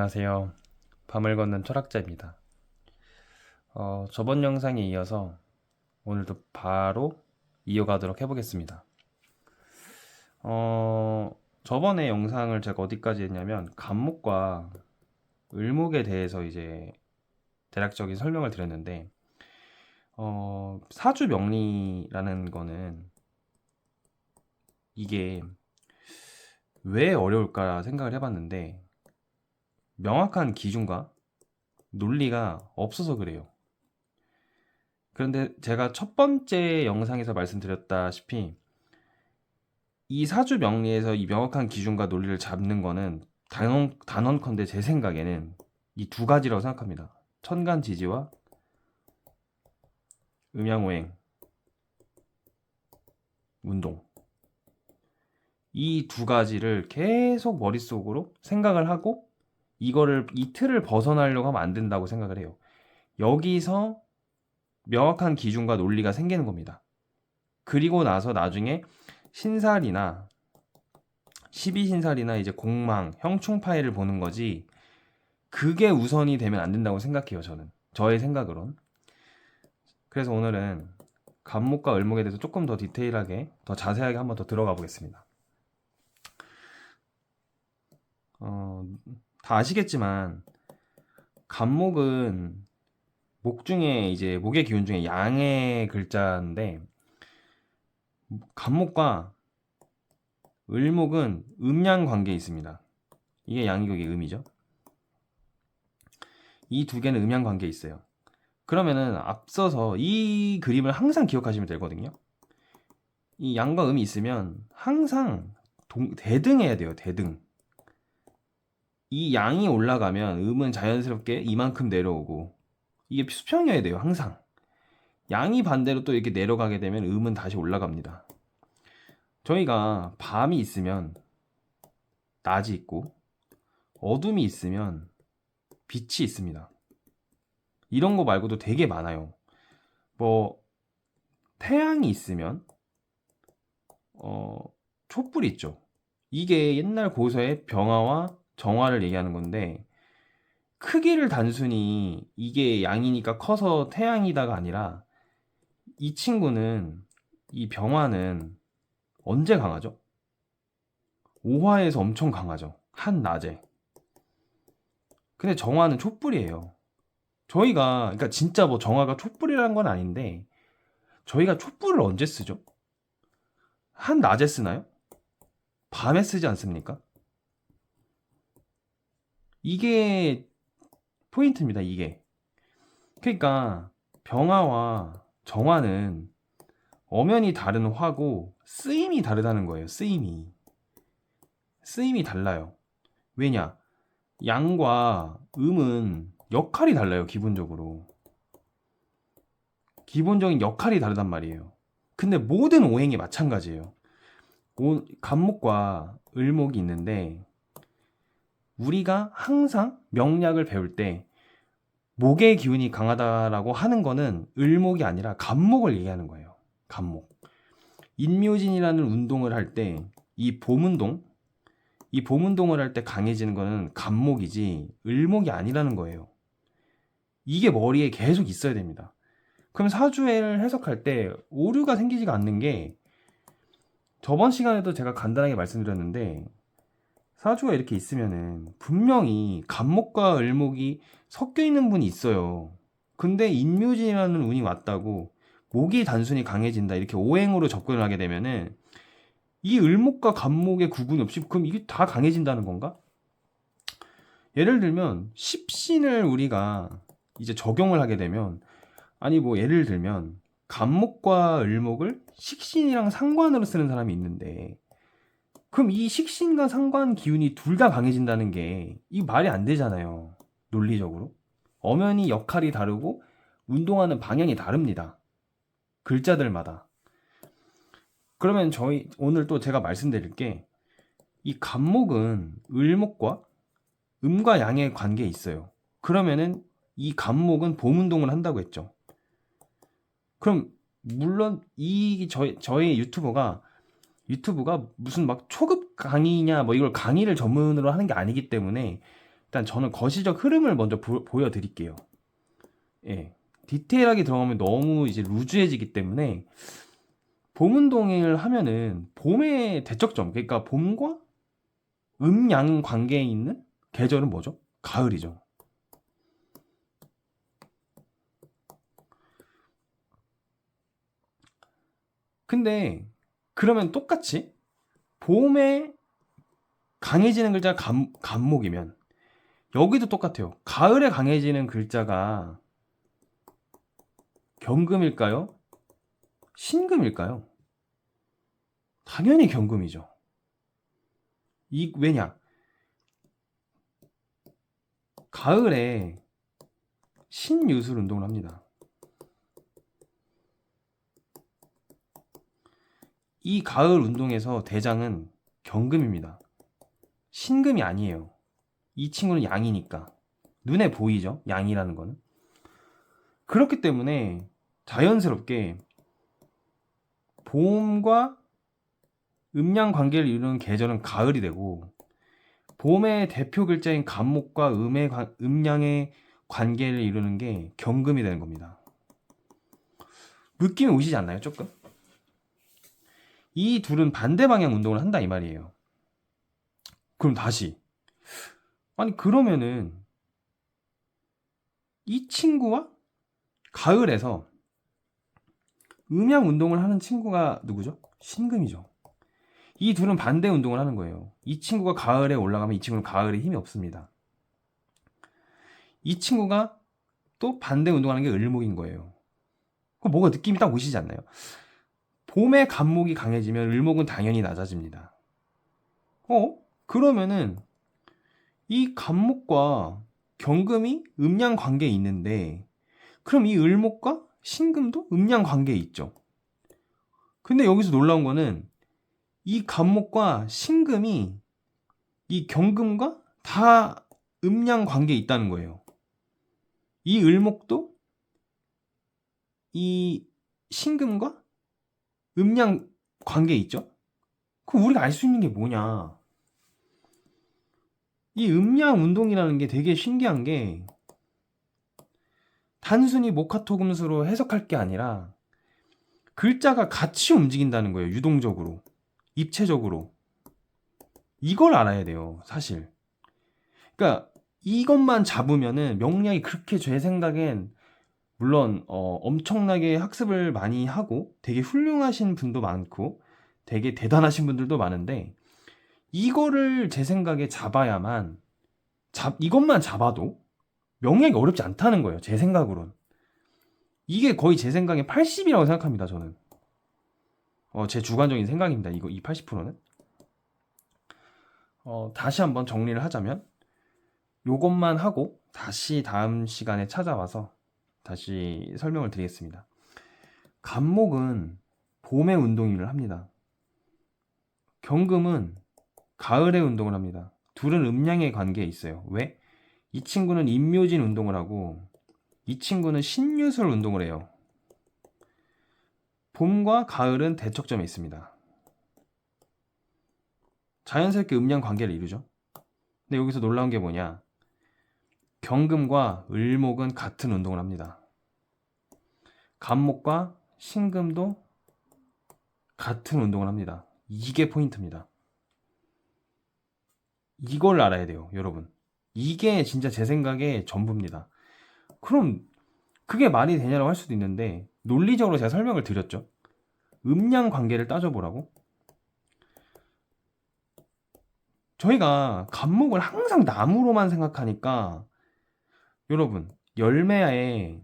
안녕하세요. 밤을 걷는 철학자입니다. 어, 저번 영상에 이어서 오늘도 바로 이어가도록 해보겠습니다. 어, 저번에 영상을 제가 어디까지 했냐면 간목과 을목에 대해서 이제 대략적인 설명을 드렸는데 어, 사주 명리라는 거는 이게 왜 어려울까 생각을 해봤는데 명확한 기준과 논리가 없어서 그래요. 그런데 제가 첫 번째 영상에서 말씀드렸다시피 이 사주 명리에서 이 명확한 기준과 논리를 잡는 거는 단언, 단언컨대 제 생각에는 이 두 가지라고 생각합니다. 천간 지지와 음양오행, 운동. 이 두 가지를 계속 머릿속으로 생각을 하고 이거를 이 틀을 벗어나려고 하면 안 된다고 생각을 해요. 여기서 명확한 기준과 논리가 생기는 겁니다. 그리고 나서 나중에 신살이나 12신살이나 이제 공망, 형충파일을 보는 거지 그게 우선이 되면 안 된다고 생각해요, 저는. 저의 생각으론. 그래서 오늘은 간목과 을목에 대해서 조금 더 디테일하게, 더 자세하게 한번 더 들어가 보겠습니다. 어, 다 아시겠지만 간목은 목 중에 이제 목의 기운 중에 양의 글자인데 간목과 을목은 음양 관계에 있습니다. 이게 양이고 이게 음이죠. 이 두 개는 음양 관계에 있어요. 그러면은 앞서서 이 그림을 항상 기억하시면 되거든요. 이 양과 음이 있으면 항상 동, 대등해야 돼요. 대등. 이 양이 올라가면 음은 자연스럽게 이만큼 내려오고 이게 수평이어야 돼요 항상. 양이 반대로 또 이렇게 내려가게 되면 음은 다시 올라갑니다. 저희가 밤이 있으면 낮이 있고 어둠이 있으면 빛이 있습니다. 이런 거 말고도 되게 많아요. 뭐 태양이 있으면 어 촛불이 있죠. 이게 옛날 고서의 병화와 정화를 얘기하는 건데 크기를 단순히 이게 양이니까 커서 태양이다가 아니라 이 친구는 이 병화는 언제 강하죠? 오화에서 엄청 강하죠. 한 낮에. 근데 정화는 촛불이에요. 저희가 그러니까 진짜 뭐 정화가 촛불이라는 건 아닌데 저희가 촛불을 언제 쓰죠? 한 낮에 쓰나요? 밤에 쓰지 않습니까? 이게 포인트입니다. 이게. 그러니까 병화와 정화는 엄연히 다른 화고 쓰임이 다르다는 거예요. 쓰임이. 쓰임이 달라요. 왜냐? 양과 음은 역할이 달라요. 기본적으로. 기본적인 역할이 다르단 말이에요. 근데 모든 오행이 마찬가지예요. 오, 간목과 을목이 있는데 우리가 항상 명략을 배울 때 목의 기운이 강하다라고 하는 거는 을목이 아니라 간목을 얘기하는 거예요. 간목. 인묘진이라는 운동을 할 때 이 봄운동, 이 봄운동을 할 때 강해지는 거는 간목이지 을목이 아니라는 거예요. 이게 머리에 계속 있어야 됩니다. 그럼 사주를 해석할 때 오류가 생기지가 않는 게 저번 시간에도 제가 간단하게 말씀드렸는데 사주가 이렇게 있으면은 분명히 간목과 을목이 섞여 있는 분이 있어요. 근데 인묘진이라는 운이 왔다고 목이 단순히 강해진다 이렇게 오행으로 접근을 하게 되면은 이 을목과 간목의 구분이 없이 그럼 이게 다 강해진다는 건가? 예를 들면 십신을 우리가 이제 적용을 하게 되면 아니 뭐 예를 들면 간목과 을목을 식신이랑 상관으로 쓰는 사람이 있는데 그럼 이 식신과 상관 기운이 둘 다 강해진다는 게 이 말이 안 되잖아요. 논리적으로. 엄연히 역할이 다르고 운동하는 방향이 다릅니다. 글자들마다. 그러면 저희 오늘 또 제가 말씀드릴 게 이 간목은 을목과 음과 양의 관계에 있어요. 그러면은 이 간목은 봄 운동을 한다고 했죠. 그럼 물론 이 저희 저희 유튜버가 유튜브가 무슨 막 초급 강의냐 뭐 이걸 강의를 전문으로 하는 게 아니기 때문에 일단 저는 거시적 흐름을 먼저 보, 보여드릴게요. 예. 디테일하게 들어가면 너무 이제 루즈해지기 때문에 봄 운동을 하면은 봄의 대척점, 그러니까 봄과 음양 관계에 있는 계절은 뭐죠? 가을이죠. 근데 그러면 똑같이 봄에 강해지는 글자가 감, 간목이면 여기도 똑같아요. 가을에 강해지는 글자가 경금일까요? 신금일까요? 당연히 경금이죠. 이 왜냐? 가을에 신유술 운동을 합니다. 이 가을 운동에서 대장은 경금입니다. 신금이 아니에요. 이 친구는 양이니까. 눈에 보이죠? 양이라는 거는. 그렇기 때문에 자연스럽게 봄과 음양 관계를 이루는 계절은 가을이 되고 봄의 대표 글자인 간목과 음의 관- 음양의 관계를 이루는 게 경금이 되는 겁니다. 느낌이 오시지 않나요? 조금? 이 둘은 반대 방향 운동을 한다 이 말이에요. 그럼 다시 아니 그러면은 이 친구와 가을에서 음양 운동을 하는 친구가 누구죠? 신금이죠. 이 둘은 반대 운동을 하는 거예요. 이 친구가 가을에 올라가면 이 친구는 가을에 힘이 없습니다. 이 친구가 또 반대 운동하는 게 을목인 거예요. 그 뭐가 느낌이 딱 오시지 않나요? 봄에 간목이 강해지면 을목은 당연히 낮아집니다. 어? 그러면은 이 간목과 경금이 음양 관계에 있는데 그럼 이 을목과 신금도 음양 관계에 있죠. 근데 여기서 놀라운 거는 이 간목과 신금이 이 경금과 다 음양 관계에 있다는 거예요. 이 을목도 이 신금과 음양 관계에 있죠. 그럼 우리가 알 수 있는 게 뭐냐? 이 음양 운동이라는 게 되게 신기한 게 단순히 모카토금수로 해석할 게 아니라 글자가 같이 움직인다는 거예요. 유동적으로. 입체적으로. 이걸 알아야 돼요. 사실. 그러니까 이것만 잡으면은 명량이 그렇게 제 생각엔 물론 어, 엄청나게 학습을 많이 하고 되게 훌륭하신 분도 많고 되게 대단하신 분들도 많은데 이거를 제 생각에 잡아야만 잡 이것만 잡아도 명량이 어렵지 않다는 거예요. 제 생각으론. 이게 거의 제 생각에 80이라고 생각합니다. 저는. 어, 제 주관적인 생각입니다. 이거 이 80%는. 어, 다시 한번 정리를 하자면 요것만 하고 다시 다음 시간에 찾아와서 다시 설명을 드리겠습니다. 간목은 봄에 운동을 합니다. 경금은 가을에 운동을 합니다. 둘은 음양의 관계에 있어요. 왜? 이 친구는 임묘진 운동을 하고 이 친구는 신유술 운동을 해요. 봄과 가을은 대척점에 있습니다. 자연스럽게 음양 관계를 이루죠. 근데 여기서 놀라운 게 뭐냐? 경금과 을목은 같은 운동을 합니다. 간목과 신금도 같은 운동을 합니다. 이게 포인트입니다. 이걸 알아야 돼요, 여러분. 이게 진짜 제 생각에 전부입니다. 그럼 그게 말이 되냐고 할 수도 있는데 논리적으로 제가 설명을 드렸죠. 음양 관계를 따져보라고. 저희가 간목을 항상 나무로만 생각하니까 여러분 열매에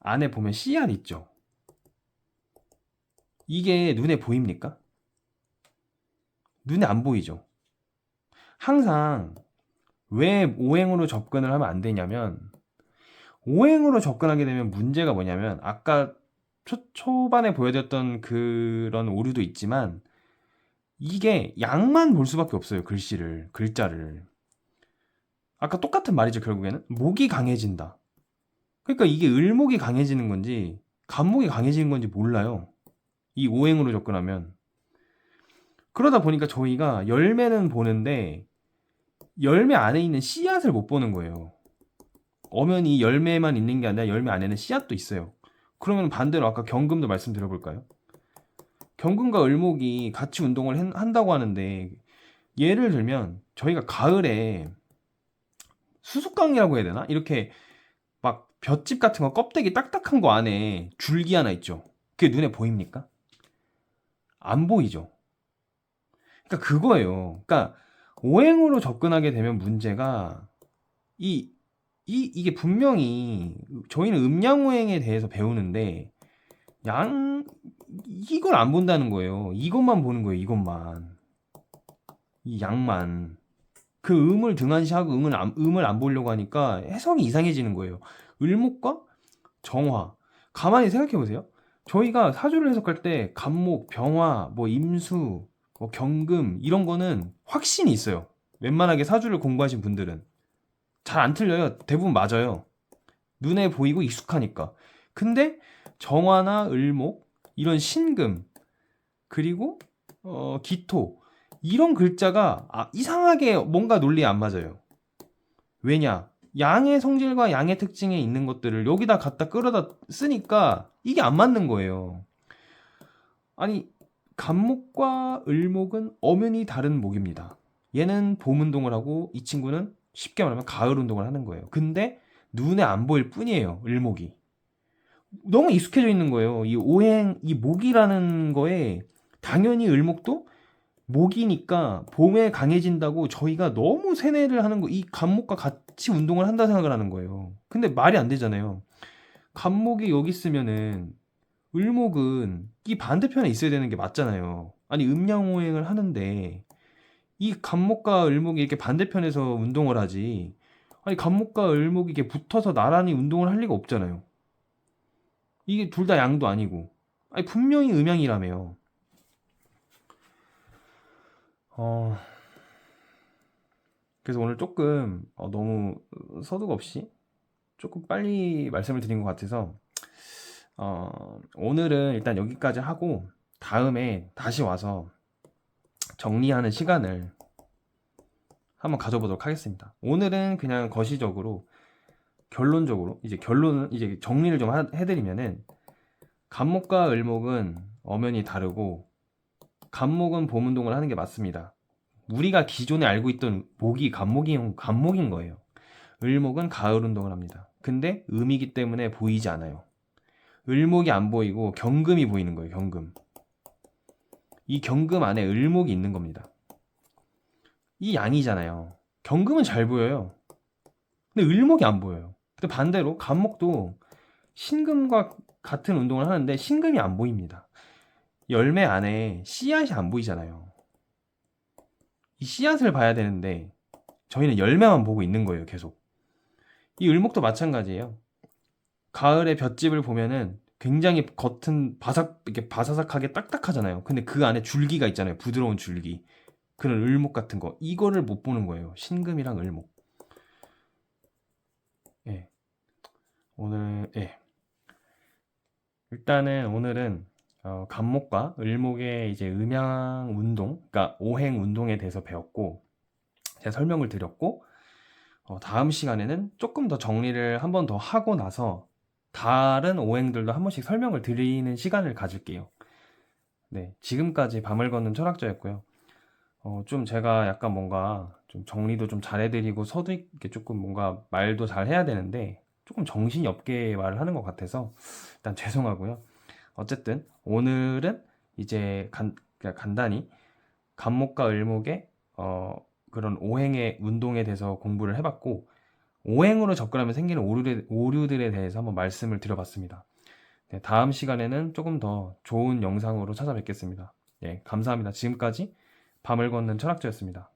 안에 보면 씨알 있죠. 이게 눈에 보입니까? 눈에 안 보이죠. 항상 왜 오행으로 접근을 하면 안 되냐면 오행으로 접근하게 되면 문제가 뭐냐면 아까 초, 초반에 보여드렸던 그런 오류도 있지만 이게 양만 볼 수밖에 없어요 글씨를 글자를 아까 똑같은 말이죠 결국에는 목이 강해진다 그러니까 이게 을목이 강해지는 건지 간목이 강해지는 건지 몰라요 이 오행으로 접근하면 그러다 보니까 저희가 열매는 보는데 열매 안에 있는 씨앗을 못 보는 거예요. 엄연히 열매만 있는 게 아니라 열매 안에는 씨앗도 있어요. 그러면 반대로 아까 경금도 말씀드려볼까요? 경금과 을목이 같이 운동을 한- 한다고 하는데 예를 들면 저희가 가을에 수수깡이라고 해야 되나? 이렇게 막 볏짚 같은 거 껍데기 딱딱한 거 안에 줄기 하나 있죠. 그게 눈에 보입니까? 안 보이죠. 그러니까 그거예요. 그러니까 오행으로 접근하게 되면 문제가 이, 이 이게 분명히 저희는 음양오행에 대해서 배우는데 양 이걸 안 본다는 거예요. 이것만 보는 거예요. 이것만 이 양만 그 음을 등한시하고 음을 안, 음을 안 보려고 하니까 해석이 이상해지는 거예요. 을목과 정화 가만히 생각해 보세요. 저희가 사주를 해석할 때 간목, 병화, 뭐 임수, 뭐 경금 이런 거는 확신이 있어요. 웬만하게 사주를 공부하신 분들은 잘 안 틀려요. 대부분 맞아요. 눈에 보이고 익숙하니까. 근데 정화나 을목 이런 신금 그리고 어, 기토 이런 글자가 아, 이상하게 뭔가 논리에 안 맞아요. 왜냐? 양의 성질과 양의 특징에 있는 것들을 여기다 갖다 끌어다 쓰니까 이게 안 맞는 거예요. 아니 간목과 을목은 엄연히 다른 목입니다. 얘는 봄 운동을 하고 이 친구는 쉽게 말하면 가을 운동을 하는 거예요. 근데 눈에 안 보일 뿐이에요. 을목이. 너무 익숙해져 있는 거예요. 이 오행, 이 목이라는 거에 당연히 을목도 목이니까 봄에 강해진다고 저희가 너무 세뇌를 하는 거, 이 간목과 같이 운동을 한다 생각을 하는 거예요. 근데 말이 안 되잖아요. 간목이 여기 있으면은 을목은 이 반대편에 있어야 되는 게 맞잖아요. 아니 음양오행을 하는데 이 간목과 을목이 이렇게 반대편에서 운동을 하지. 아니 간목과 을목이 이렇게 붙어서 나란히 운동을 할 리가 없잖아요. 이게 둘 다 양도 아니고. 아니 분명히 음양이라며요. 어, 그래서 오늘 조금 어, 너무 서두가 없이 조금 빨리 말씀을 드린 것 같아서 어, 오늘은 일단 여기까지 하고 다음에 다시 와서 정리하는 시간을 한번 가져보도록 하겠습니다. 오늘은 그냥 거시적으로 결론적으로 이제 결론은 이제 정리를 좀 하- 해드리면은 간목과 을목은 엄연히 다르고 간목은 봄 운동을 하는 게 맞습니다. 우리가 기존에 알고 있던 목이 간목이 간목인 거예요. 을목은 가을 운동을 합니다. 근데 음이기 때문에 보이지 않아요. 을목이 안 보이고 경금이 보이는 거예요. 경금. 이 경금 안에 을목이 있는 겁니다. 이 양이잖아요. 경금은 잘 보여요. 근데 을목이 안 보여요. 근데 반대로 간목도 신금과 같은 운동을 하는데 신금이 안 보입니다. 열매 안에 씨앗이 안 보이잖아요. 이 씨앗을 봐야 되는데 저희는 열매만 보고 있는 거예요, 계속. 이 을목도 마찬가지예요. 가을에 볏짚을 보면은 굉장히 겉은 바삭 이렇게 바사삭하게 딱딱하잖아요. 근데 그 안에 줄기가 있잖아요. 부드러운 줄기. 그런 을목 같은 거. 이거를 못 보는 거예요. 신금이랑 을목. 예. 오늘 예. 일단은 오늘은 어, 간목과 을목의 이제 음양 운동, 그러니까 오행 운동에 대해서 배웠고 제가 설명을 드렸고 어, 다음 시간에는 조금 더 정리를 한 번 더 하고 나서 다른 오행들도 한 번씩 설명을 드리는 시간을 가질게요. 네, 지금까지 밤을 걷는 철학자였고요. 어, 좀 제가 약간 뭔가 좀 정리도 좀 잘해드리고 서도 있게 조금 뭔가 말도 잘 해야 되는데 조금 정신이 없게 말을 하는 것 같아서 일단 죄송하고요. 어쨌든 오늘은 이제 간, 그냥 간단히 간목과 을목의 어, 그런 오행의 운동에 대해서 공부를 해봤고 오행으로 접근하면 생기는 오류에, 오류들에 대해서 한번 말씀을 드려봤습니다. 네, 다음 시간에는 조금 더 좋은 영상으로 찾아뵙겠습니다. 예, 감사합니다. 지금까지 밤을 걷는 철학자였습니다.